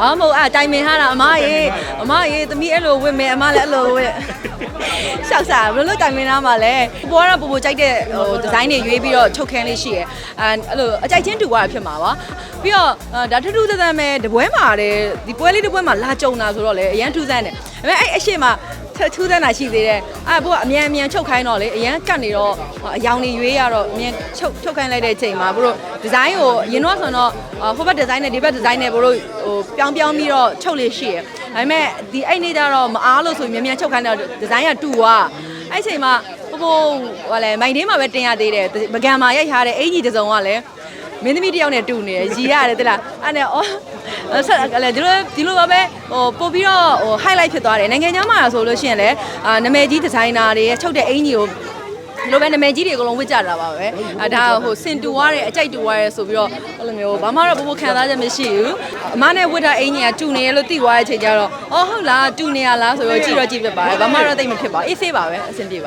အော်မဟုတ်အဲ့တိုင်မင်ထားတာအမရေအမရေသမီးအဲ့လိုဝင့်မယ်အမလည်းအဲ့လိုဝင့်ရှောက်စားဘယ်လိုတိုင်မင်ထားမှာလဲပေါ်ကတော့ပူပူကြိုက်တဲ့ဟိုဒီဇိုင်းတွေရွေးပြီးတော့ချုပ်ခန်းလေးရှိရယ်အဲအဲ့လိုအကြိုက်ချင်းတူသွားတာဖြစ်မှာပါပြီးတော့ဒါထူးထူးဆန်းဆန်းပဲတပွဲမှာတယ်ဒီပွဲလေးတပွဲမှာလာကြုံတာဆိုတော့လေအရန်ထူးဆန်းတယ်ဒါပေမဲ့အဲ့အရှိမ ထူးဆန်းတာရှိသေးတယ်အဲ့ဘိုကအမြန်အမြန်ချုပ်ခိုင်းတော့လေအရန်ကတ်နေတော့အယောင်တွေရွေးရတော့အမြန်ချုပ်ချုပ်ခိုင်းလိုက်တဲ့အချိန်မှာဘို့ဒီဇိုင်းကိုအရင်တော့ဆိုတော့ဟိုဘက်ဒီဇိုင်းနဲ့ဒီဘက်ဒီဇိုင်းနဲ့ဘို့ဟိုပြောင်းပြောင်းပြီးတော့ချုပ်လေးရှိရယ်ဒါပေမဲ့ဒီအဲ့နေ့ကျတော့မအားလို့ဆိုမြန်မြန်ချုပ်ခိုင်းတော့ဒီဇိုင်းကတူသွားအဲ့အချိန်မှာဟိုဘိုဟိုလေမိုင်တင်းမှာပဲတင်ရသေးတယ်ပကံမှာရိုက်ထားတဲ့အင်ကြီးတစ်စုံကလည်း မင်းသမီးတယောက်နဲ့တူနေရရီရတယ်တိလားအဲ့နဲ့အော်ဆက်လေဒီလိုဒီလိုပါပဲဟိုပို့ပြီးတော့ဟို highlight ဖြစ်သွားတယ်နိုင်ငံခြားမှာဆိုလို့ရှိရင်လည်းအာနာမည်ကြီးဒီဇိုင်နာတွေချုပ်တဲ့အင်ကြီးကိုဒီလိုပဲနာမည်ကြီးတွေအကုန်လုံးဝစ်ကြတာပါပဲအဲဒါဟိုစင်တူရတဲ့အကြိုက်တူရတဲ့ဆိုပြီးတော့အဲ့လိုမျိုးဘာမှတော့ဘိုးဘိုးခံစားချက်မရှိဘူးအမနဲ့ဝစ်တာအင်ကြီးကတူနေရလို့သိသွားတဲ့အချိန်ကျတော့အော်ဟုတ်လားတူနေရလားဆိုတော့ကြည့်တော့ကြည့်ဖြစ်ပါတယ်ဘာမှတော့သိမဖြစ်ပါအေးဆေးပါပဲအဆင်ပြေပါ